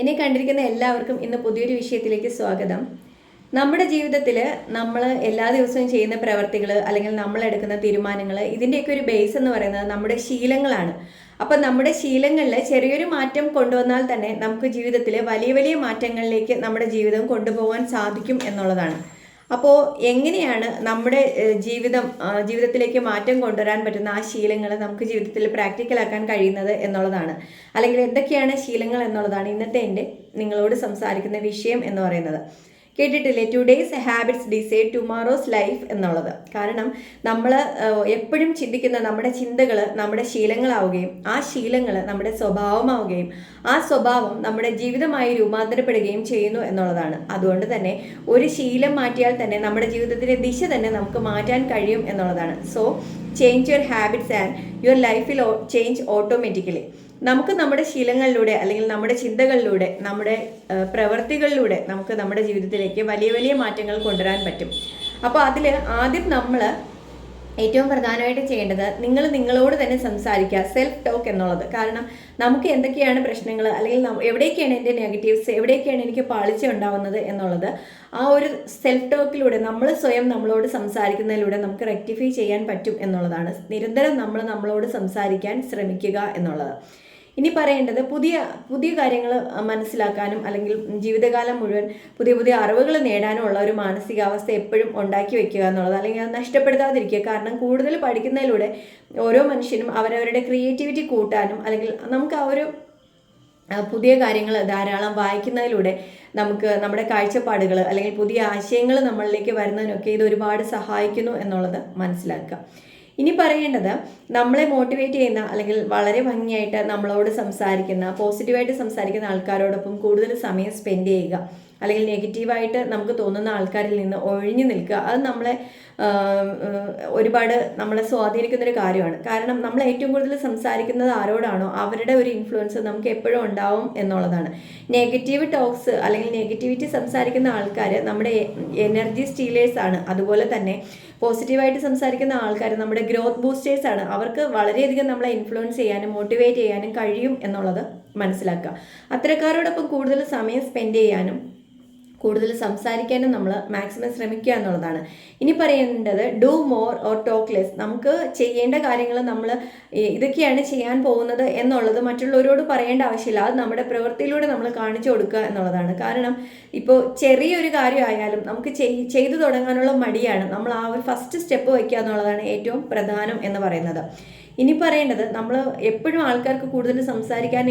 എന്നെ കണ്ടിരിക്കുന്ന എല്ലാവർക്കും ഇന്ന് പുതിയൊരു വിഷയത്തിലേക്ക് സ്വാഗതം. നമ്മുടെ ജീവിതത്തിൽ നമ്മൾ എല്ലാ ദിവസവും ചെയ്യുന്ന പ്രവർത്തികൾ അല്ലെങ്കിൽ നമ്മൾ എടുക്കുന്ന തീരുമാനങ്ങൾ ഇതിന്റെയൊക്കെ ഒരു ബേസ് എന്ന് പറയുന്നത് നമ്മുടെ ശീലങ്ങളാണ്. അപ്പം നമ്മുടെ ശീലങ്ങളിൽ ചെറിയൊരു മാറ്റം കൊണ്ടുവന്നാൽ തന്നെ നമുക്ക് ജീവിതത്തിൽ വലിയ വലിയ മാറ്റങ്ങളിലേക്ക് നമ്മുടെ ജീവിതം കൊണ്ടുപോകാൻ സാധിക്കും എന്നുള്ളതാണ്. അപ്പോൾ എങ്ങനെയാണ് നമ്മുടെ ജീവിതം ജീവിതത്തിലേക്ക് മാറ്റം കൊണ്ടുവരാൻ പറ്റുന്ന ആ ശീലങ്ങൾ നമുക്ക് ജീവിതത്തിൽ പ്രാക്ടിക്കലാക്കാൻ കഴിയുന്നത് എന്നുള്ളതാണ്. അല്ലെങ്കിൽ എന്തൊക്കെയാണ് ശീലങ്ങൾ എന്നുള്ളതാണ് ഇന്നത്തെ എന്റെ നിങ്ങളോട് സംസാരിക്കുന്ന വിഷയം എന്ന് പറയുന്നത്. കേട്ടിട്ടില്ലേ? Today's habits decide tomorrow's life എന്നുള്ളത്. കാരണം നമ്മൾ എപ്പോഴും ചിന്തിക്കുന്ന നമ്മുടെ ചിന്തകൾ നമ്മുടെ ശീലങ്ങളാവുകയും ആ ശീലങ്ങൾ നമ്മുടെ സ്വഭാവമാവുകയും ആ സ്വഭാവം നമ്മുടെ ജീവിതമായി രൂപാന്തരപ്പെടുകയും ചെയ്യുന്നു എന്നുള്ളതാണ്. അതുകൊണ്ട് തന്നെ ഒരു ശീലം മാറ്റിയാൽ തന്നെ നമ്മുടെ ജീവിതത്തിന്റെ ദിശ തന്നെ നമുക്ക് മാറ്റാൻ കഴിയും എന്നുള്ളതാണ്. So change your habits and your ലൈഫിൽ ചേഞ്ച് ഓട്ടോമാറ്റിക്കലി നമുക്ക് നമ്മുടെ ശീലങ്ങളിലൂടെ അല്ലെങ്കിൽ നമ്മുടെ ചിന്തകളിലൂടെ നമ്മുടെ പ്രവൃത്തികളിലൂടെ നമുക്ക് നമ്മുടെ ജീവിതത്തിലേക്ക് വലിയ വലിയ മാറ്റങ്ങൾ കൊണ്ടുവരാൻ പറ്റും. അപ്പോൾ അതിൽ ആദ്യം നമ്മൾ ഏറ്റവും പ്രധാനമായിട്ട് ചെയ്യേണ്ടത് നിങ്ങൾ നിങ്ങളോട് തന്നെ സംസാരിക്കുക സെൽഫ് ടോക്ക് എന്നുള്ളത്. കാരണം നമുക്ക് എന്തൊക്കെയാണ് പ്രശ്നങ്ങൾ അല്ലെങ്കിൽ എവിടേക്കാണ് എന്റെ നെഗറ്റീവ്സ് എവിടേക്കാണ് എനിക്ക് പാളിച്ച ഉണ്ടാവുന്നത് എന്നുള്ളത് ആ ഒരു സെൽഫ് ടോക്കിലൂടെ നമ്മൾ സ്വയം നമ്മളോട് സംസാരിക്കുന്നതിലൂടെ നമുക്ക് റെക്ടിഫൈ ചെയ്യാൻ പറ്റും എന്നുള്ളതാണ്. നിരന്തരം നമ്മൾ നമ്മളോട് സംസാരിക്കാൻ ശ്രമിക്കുക എന്നുള്ളത്. ഇനി പറയേണ്ടത് പുതിയ പുതിയ കാര്യങ്ങൾ മനസ്സിലാക്കാനും അല്ലെങ്കിൽ ജീവിതകാലം മുഴുവൻ പുതിയ പുതിയ അറിവുകൾ നേടാനും ഉള്ള ഒരു മാനസികാവസ്ഥ എപ്പോഴും ഉണ്ടാക്കി വെക്കുക എന്നുള്ളത് അല്ലെങ്കിൽ അത് നഷ്ടപ്പെടുത്താതിരിക്കുക. കാരണം കൂടുതൽ പഠിക്കുന്നതിലൂടെ ഓരോ മനുഷ്യനും അവരവരുടെ ക്രിയേറ്റിവിറ്റി കൂട്ടാനും അല്ലെങ്കിൽ നമുക്ക് ആ ഒരു പുതിയ കാര്യങ്ങൾ ധാരാളം വായിക്കുന്നതിലൂടെ നമുക്ക് നമ്മുടെ കാഴ്ചപ്പാടുകൾ അല്ലെങ്കിൽ പുതിയ ആശയങ്ങൾ നമ്മളിലേക്ക് വരുന്നതിനൊക്കെ ഇത് ഒരുപാട് സഹായിക്കുന്നു എന്നുള്ളത് മനസ്സിലാക്കുക. ഇനി പറയേണ്ടത് നമ്മളെ മോട്ടിവേറ്റ് ചെയ്യുന്ന അല്ലെങ്കിൽ വളരെ ഭംഗിയായിട്ട് നമ്മളോട് സംസാരിക്കുന്ന പോസിറ്റീവായിട്ട് സംസാരിക്കുന്ന ആൾക്കാരോടൊപ്പം കൂടുതൽ സമയം സ്പെൻഡ് ചെയ്യുക. അല്ലെങ്കിൽ നെഗറ്റീവായിട്ട് നമുക്ക് തോന്നുന്ന ആൾക്കാരിൽ നിന്ന് ഒഴിഞ്ഞു നിൽക്കുക. അത് നമ്മളെ ഒരുപാട് നമ്മളെ സ്വാധീനിക്കുന്ന ഒരു കാര്യമാണ്. കാരണം നമ്മൾ ഏറ്റവും കൂടുതൽ സംസാരിക്കുന്നത് ആരോടാണോ അവരുടെ ഒരു ഇൻഫ്ലുവൻസ് നമുക്ക് എപ്പോഴും ഉണ്ടാവും എന്നുള്ളതാണ്. നെഗറ്റീവ് ടോക്സ് അല്ലെങ്കിൽ നെഗറ്റിവിറ്റി സംസാരിക്കുന്ന ആൾക്കാർ നമ്മുടെ എനർജി സ്റ്റീലേഴ്സ് ആണ്. അതുപോലെ തന്നെ പോസിറ്റീവായിട്ട് സംസാരിക്കുന്ന ആൾക്കാർ നമ്മുടെ ഗ്രോത്ത് ബൂസ്റ്റേഴ്സ് ആണ്. അവർക്ക് വളരെയധികം നമ്മളെ ഇൻഫ്ലുവൻസ് ചെയ്യാനും മോട്ടിവേറ്റ് ചെയ്യാനും കഴിയും എന്നുള്ളത് മനസ്സിലാക്കുക. അത്തരക്കാരോടൊപ്പം കൂടുതൽ സമയം സ്പെൻഡ് ചെയ്യാനും കൂടുതൽ സംസാരിക്കാനും നമ്മൾ മാക്സിമം ശ്രമിക്കുക എന്നുള്ളതാണ്. ഇനി പറയേണ്ടത് do more or talk less നമുക്ക് ചെയ്യേണ്ട കാര്യങ്ങൾ നമ്മൾ ഇതൊക്കെയാണ് ചെയ്യാൻ പോകുന്നത് എന്നുള്ളത് മറ്റുള്ളവരോട് പറയേണ്ട ആവശ്യമില്ല. അത് നമ്മുടെ പ്രവൃത്തിയിലൂടെ നമ്മൾ കാണിച്ചു കൊടുക്കുക എന്നുള്ളതാണ്. കാരണം ഇപ്പോൾ ചെറിയൊരു കാര്യമായാലും നമുക്ക് ചെയ്- ചെയ്തു തുടങ്ങാനുള്ള മടിയാണ്. നമ്മൾ ആ ഒരു ഫസ്റ്റ് സ്റ്റെപ്പ് വയ്ക്കുക എന്നുള്ളതാണ് ഏറ്റവും പ്രധാനം എന്ന് പറയുന്നത്. ഇനി പറയേണ്ടത് നമ്മൾ എപ്പോഴും ആൾക്കാർക്ക് കൂടുതൽ സംസാരിക്കാൻ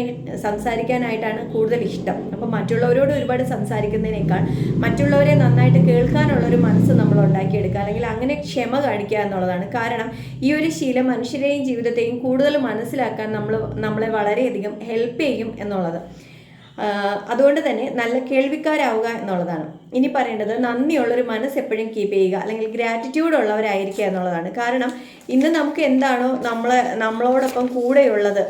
സംസാരിക്കാനായിട്ടാണ് കൂടുതൽ ഇഷ്ടം. അപ്പോൾ മറ്റുള്ളവരോട് ഒരുപാട് സംസാരിക്കുന്നതിനേക്കാൾ മറ്റുള്ളവരെ നന്നായിട്ട് കേൾക്കാനുള്ള ഒരു മനസ്സ് നമ്മൾ ഉണ്ടാക്കിയെടുക്കുക അല്ലെങ്കിൽ അങ്ങനെ ക്ഷമ കാണിക്കുക എന്നുള്ളതാണ്. കാരണം ഈ ഒരു ശീലം മനുഷ്യരെയും ജീവിതത്തെയും കൂടുതൽ മനസ്സിലാക്കാൻ നമ്മൾ നമ്മളെ വളരെയധികം ഹെൽപ്പ് ചെയ്യും എന്നുള്ളത്. അതുകൊണ്ട് തന്നെ നല്ല കേൾവിക്കാരാവുക എന്നുള്ളതാണ്. ഇനി പറയേണ്ടത് നന്ദിയുള്ളൊരു മനസ്സ് എപ്പോഴും കീപ്പ് ചെയ്യുക അല്ലെങ്കിൽ ഗ്രാറ്റിറ്റ്യൂഡ് ഉള്ളവരായിരിക്കുക എന്നുള്ളതാണ്. കാരണം ഇന്ന് നമുക്ക് എന്താണോ നമ്മളെ നമ്മളോടൊപ്പം കൂടെയുള്ളത്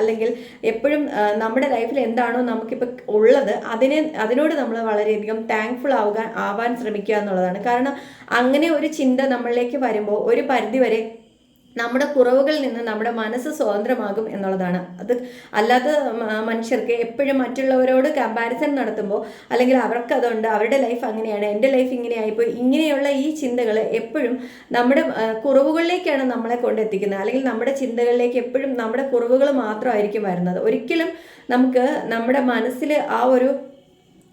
അല്ലെങ്കിൽ എപ്പോഴും നമ്മുടെ ലൈഫിൽ എന്താണോ നമുക്കിപ്പോൾ ഉള്ളത് അതിനെ അതിനോട് നമ്മൾ വളരെയധികം താങ്ക്ഫുൾ ആവുക ആവാൻ ശ്രമിക്കുക എന്നുള്ളതാണ്. കാരണം അങ്ങനെ ഒരു ചിന്ത നമ്മളിലേക്ക് വരുമ്പോൾ ഒരു പരിധിവരെ നമ്മുടെ കുറവുകളിൽ നിന്ന് നമ്മുടെ മനസ്സ് സ്വതന്ത്രമാകും എന്നുള്ളതാണ്. അത് അല്ലാത്ത മനുഷ്യർക്ക് എപ്പോഴും മറ്റുള്ളവരോട് കമ്പാരിസൺ നടത്തുമ്പോൾ അല്ലെങ്കിൽ അവർക്ക് അതുണ്ട് അവരുടെ ലൈഫ് അങ്ങനെയാണ് എന്റെ ലൈഫ് ഇങ്ങനെ ആയിപ്പോയി ഇങ്ങനെയുള്ള ഈ ചിന്തകൾ എപ്പോഴും നമ്മുടെ കുറവുകളിലേക്കാണ് നമ്മളെ കൊണ്ടെത്തിക്കുന്നത്. അല്ലെങ്കിൽ നമ്മുടെ ചിന്തകളിലേക്ക് എപ്പോഴും നമ്മുടെ കുറവുകൾ മാത്രമായിരിക്കും വരുന്നത്. ഒരിക്കലും നമുക്ക് നമ്മുടെ മനസ്സിൽ ആ ഒരു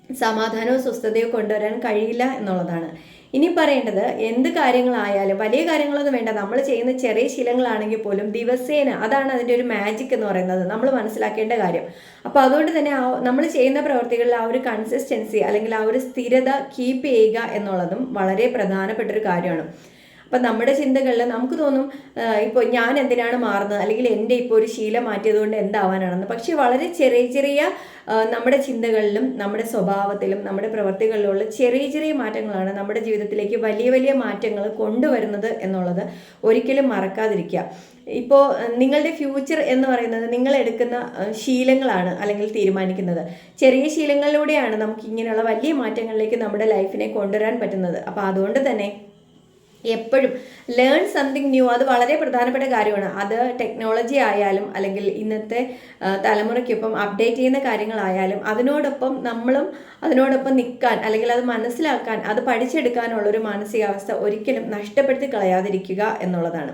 സമാധാനവും സ്വസ്ഥതയോ കൊണ്ടുവരാൻ കഴിയില്ല എന്നുള്ളതാണ്. ഇനി പറയേണ്ടത് എന്ത് കാര്യങ്ങളായാലും വലിയ കാര്യങ്ങളൊന്നും വേണ്ട. നമ്മൾ ചെയ്യുന്ന ചെറിയ ശീലങ്ങളാണെങ്കിൽ പോലും ദിവസേന അതാണ് അതിന്റെ ഒരു മാജിക് എന്ന് പറയുന്നത്. നമ്മൾ മനസ്സിലാക്കേണ്ട കാര്യം. അപ്പോൾ അതുകൊണ്ട് തന്നെ ആ നമ്മൾ ചെയ്യുന്ന പ്രവർത്തികളിൽ ആ ഒരു കൺസിസ്റ്റൻസി അല്ലെങ്കിൽ ആ ഒരു സ്ഥിരത കീപ്പ് ചെയ്യുക എന്നുള്ളതും വളരെ പ്രധാനപ്പെട്ട ഒരു കാര്യമാണ്. അപ്പം നമ്മുടെ ചിന്തകളിൽ നമുക്ക് തോന്നും ഇപ്പോൾ ഞാൻ എന്തിനാണ് മാറുന്നത്? അല്ലെങ്കിൽ എന്റെ ഇപ്പോൾ ഒരു ശീലം മാറ്റിയത് കൊണ്ട് എന്താവാനാണെന്ന്. പക്ഷേ വളരെ ചെറിയ ചെറിയ നമ്മുടെ ചിന്തകളിലും നമ്മുടെ സ്വഭാവത്തിലും നമ്മുടെ പ്രവർത്തികളിലുള്ള ചെറിയ ചെറിയ മാറ്റങ്ങളാണ് നമ്മുടെ ജീവിതത്തിലേക്ക് വലിയ വലിയ മാറ്റങ്ങൾ കൊണ്ടുവരുന്നത് എന്നുള്ളത് ഒരിക്കലും മറക്കാതിരിക്കുക. ഇപ്പോൾ നിങ്ങളുടെ ഫ്യൂച്ചർ എന്ന് പറയുന്നത് നിങ്ങൾ എടുക്കുന്ന ശീലങ്ങളാണ് അല്ലെങ്കിൽ തീരുമാനിക്കുന്നത്. ചെറിയ ശീലങ്ങളിലൂടെയാണ് നമുക്ക് ഇങ്ങനെയുള്ള വലിയ മാറ്റങ്ങളിലേക്ക് നമ്മുടെ ലൈഫിനെ കൊണ്ടുവരാൻ പറ്റുന്നത്. അപ്പോൾ അതുകൊണ്ട് തന്നെ എപ്പോഴും. ലേൺ സംതിങ് ന്യൂ അത് വളരെ പ്രധാനപ്പെട്ട കാര്യമാണ്. അത് ടെക്നോളജി ആയാലും അല്ലെങ്കിൽ ഇന്നത്തെ തലമുറയ്ക്കൊപ്പം അപ്ഡേറ്റ് ചെയ്യുന്ന കാര്യങ്ങളായാലും അതിനോടൊപ്പം നമ്മളും അതിനോടൊപ്പം നിൽക്കാൻ അല്ലെങ്കിൽ അത് മനസ്സിലാക്കാൻ അത് പഠിച്ചെടുക്കാനുള്ള ഒരു മാനസികാവസ്ഥ ഒരിക്കലും നഷ്ടപ്പെടുത്തി കളയാതിരിക്കുക എന്നുള്ളതാണ്.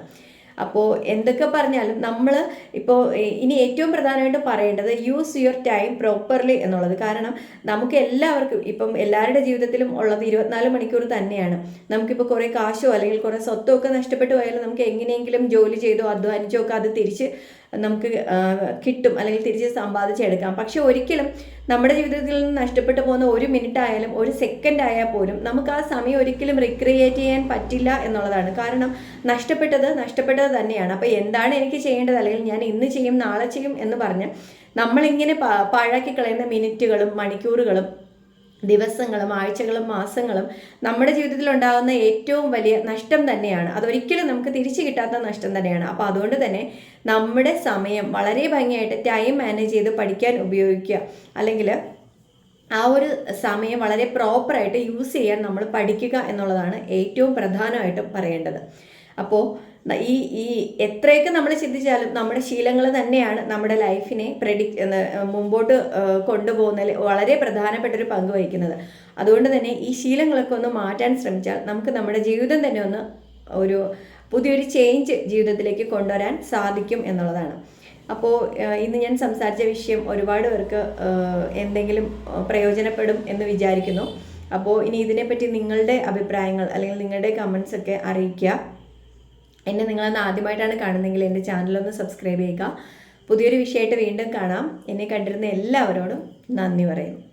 അപ്പോൾ എന്തൊക്കെ പറഞ്ഞാലും നമ്മൾ ഇപ്പോൾ ഇനി ഏറ്റവും പ്രധാനമായിട്ട് പറയേണ്ടത് യൂസ് യുവർ ടൈം പ്രോപ്പർലി എന്നുള്ളത്. കാരണം നമുക്ക് എല്ലാവർക്കും ഇപ്പം എല്ലാവരുടെ ജീവിതത്തിലും ഉള്ളത് ഇരുപത്തിനാല് മണിക്കൂർ തന്നെയാണ്. നമുക്കിപ്പോൾ കുറേ കാശോ അല്ലെങ്കിൽ കുറേ സ്വത്തോ ഒക്കെ നഷ്ടപ്പെട്ടു പോയാലും നമുക്ക് എങ്ങനെയെങ്കിലും ജോലി ചെയ്തോ അധ്വാനിച്ചോ ഒക്കെ അത് തിരിച്ച് നമുക്ക് കിട്ടും അല്ലെങ്കിൽ തിരിച്ച് സമ്പാദിച്ചെടുക്കാം പക്ഷെ ഒരിക്കലും നമ്മുടെ ജീവിതത്തിൽ നിന്ന് നഷ്ടപ്പെട്ടു പോകുന്ന ഒരു മിനിറ്റ് ആയാലും ഒരു സെക്കൻഡ് ആയാൽ പോലും നമുക്ക് ആ സമയം ഒരിക്കലും റിക്രിയേറ്റ് ചെയ്യാൻ പറ്റില്ല എന്നുള്ളതാണ്. കാരണം നഷ്ടപ്പെട്ടത് നഷ്ടപ്പെട്ടത് തന്നെയാണ്. അപ്പോൾ എന്താണ് എനിക്ക് ചെയ്യേണ്ടത്? അല്ലെങ്കിൽ ഞാൻ ഇന്ന് ചെയ്യും നാളെ ചെയ്യും എന്ന് പറഞ്ഞ് നമ്മളിങ്ങനെ പാഴാക്കി കളയുന്ന മിനിറ്റുകളും മണിക്കൂറുകളും ദിവസങ്ങളും ആഴ്ചകളും മാസങ്ങളും നമ്മുടെ ജീവിതത്തിൽ ഉണ്ടാകുന്ന ഏറ്റവും വലിയ നഷ്ടം തന്നെയാണ്. അതൊരിക്കലും നമുക്ക് തിരിച്ചു കിട്ടാത്ത നഷ്ടം തന്നെയാണ്. അപ്പോൾ അതുകൊണ്ട് തന്നെ നമ്മുടെ സമയം വളരെ ഭംഗിയായിട്ട് ടൈം മാനേജ് ചെയ്ത് പഠിക്കാൻ ഉപയോഗിക്കുക. അല്ലെങ്കിൽ ആ ഒരു സമയം വളരെ പ്രോപ്പറായിട്ട് യൂസ് ചെയ്യാൻ നമ്മൾ പഠിക്കുക എന്നുള്ളതാണ് ഏറ്റവും പ്രധാനമായിട്ടും പറയേണ്ടത്. അപ്പോൾ ഈ ഈ എത്രയൊക്കെ നമ്മൾ ചിന്തിച്ചാലും നമ്മുടെ ശീലങ്ങൾ തന്നെയാണ് നമ്മുടെ ലൈഫിനെ പ്രഡിക്റ്റ് മുമ്പോട്ട് കൊണ്ടുപോകുന്നതിൽ വളരെ പ്രധാനപ്പെട്ട ഒരു പങ്ക് വഹിക്കുന്നത്. അതുകൊണ്ട് തന്നെ ഈ ശീലങ്ങളൊക്കെ ഒന്ന് മാറ്റാൻ ശ്രമിച്ചാൽ നമുക്ക് നമ്മുടെ ജീവിതം തന്നെ ഒന്ന് ഒരു പുതിയൊരു ചേഞ്ച് ജീവിതത്തിലേക്ക് കൊണ്ടുവരാൻ സാധിക്കും എന്നുള്ളതാണ്. അപ്പോൾ ഇന്ന് ഞാൻ സംസാരിച്ച വിഷയം ഒരുപാട് പേർക്ക് എന്തെങ്കിലും പ്രയോജനപ്പെടും എന്ന് വിചാരിക്കുന്നു. അപ്പോൾ ഇനി ഇതിനെപ്പറ്റി നിങ്ങളുടെ അഭിപ്രായങ്ങൾ അല്ലെങ്കിൽ നിങ്ങളുടെ കമൻസ് ഒക്കെ അറിയിക്കുക. എന്നെ നിങ്ങളൊന്ന് ആദ്യമായിട്ടാണ് കാണുന്നതെങ്കിൽ എന്റെ ചാനലൊന്ന് സബ്സ്ക്രൈബ് ചെയ്യുക. പുതിയൊരു വിഷയമായിട്ട് വീണ്ടും കാണാം. എന്നെ കണ്ടിരുന്ന എല്ലാവരോടും നന്ദി പറയുന്നു.